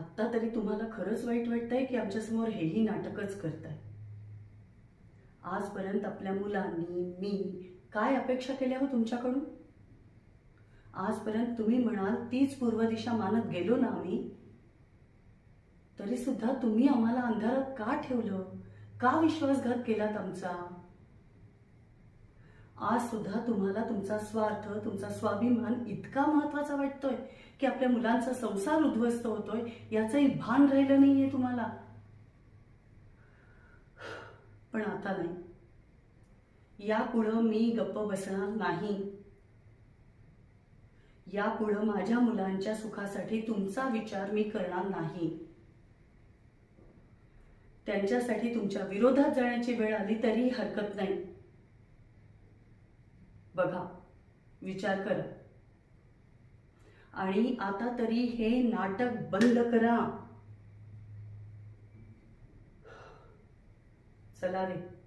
आत्ता तरी तुम्हाला खरंच वाईट वाटतंय की आमच्यासमोर हेही नाटकच करताय? आजपर्यंत आपल्या मुलांनी मी काय अपेक्षा केल्या हो तुमच्याकडून? आजपर्यंत तुम्ही म्हणाल तीच पूर्व दिशा मानत गेलो ना आम्ही तरी सुद्धा तुम्ही आम्हाला अंधारात का ठेवलं? का विश्वासघात केलात आमचा? आज सुद्धा तुम्हाला तुमचा स्वार्थ तुमचा स्वाभिमान इतका महत्त्वाचा वाटतोय की आपल्या मुलांचा संसार उद्ध्वस्त होतोय याचंही भान राहिलं नाहीये तुम्हाला. पण आता नाही. यापुढं मी गप्प बसणार नाही. यापुढं माझ्या मुलांच्या सुखासाठी तुमचा विचार मी करणार नाही. त्यांच्यासाठी तुमच्या विरोधात जाण्याची वेळ आली तरी हरकत नाही. बघा विचार करा. आणि आता तरी हे नाटक बंद करा. चला रे.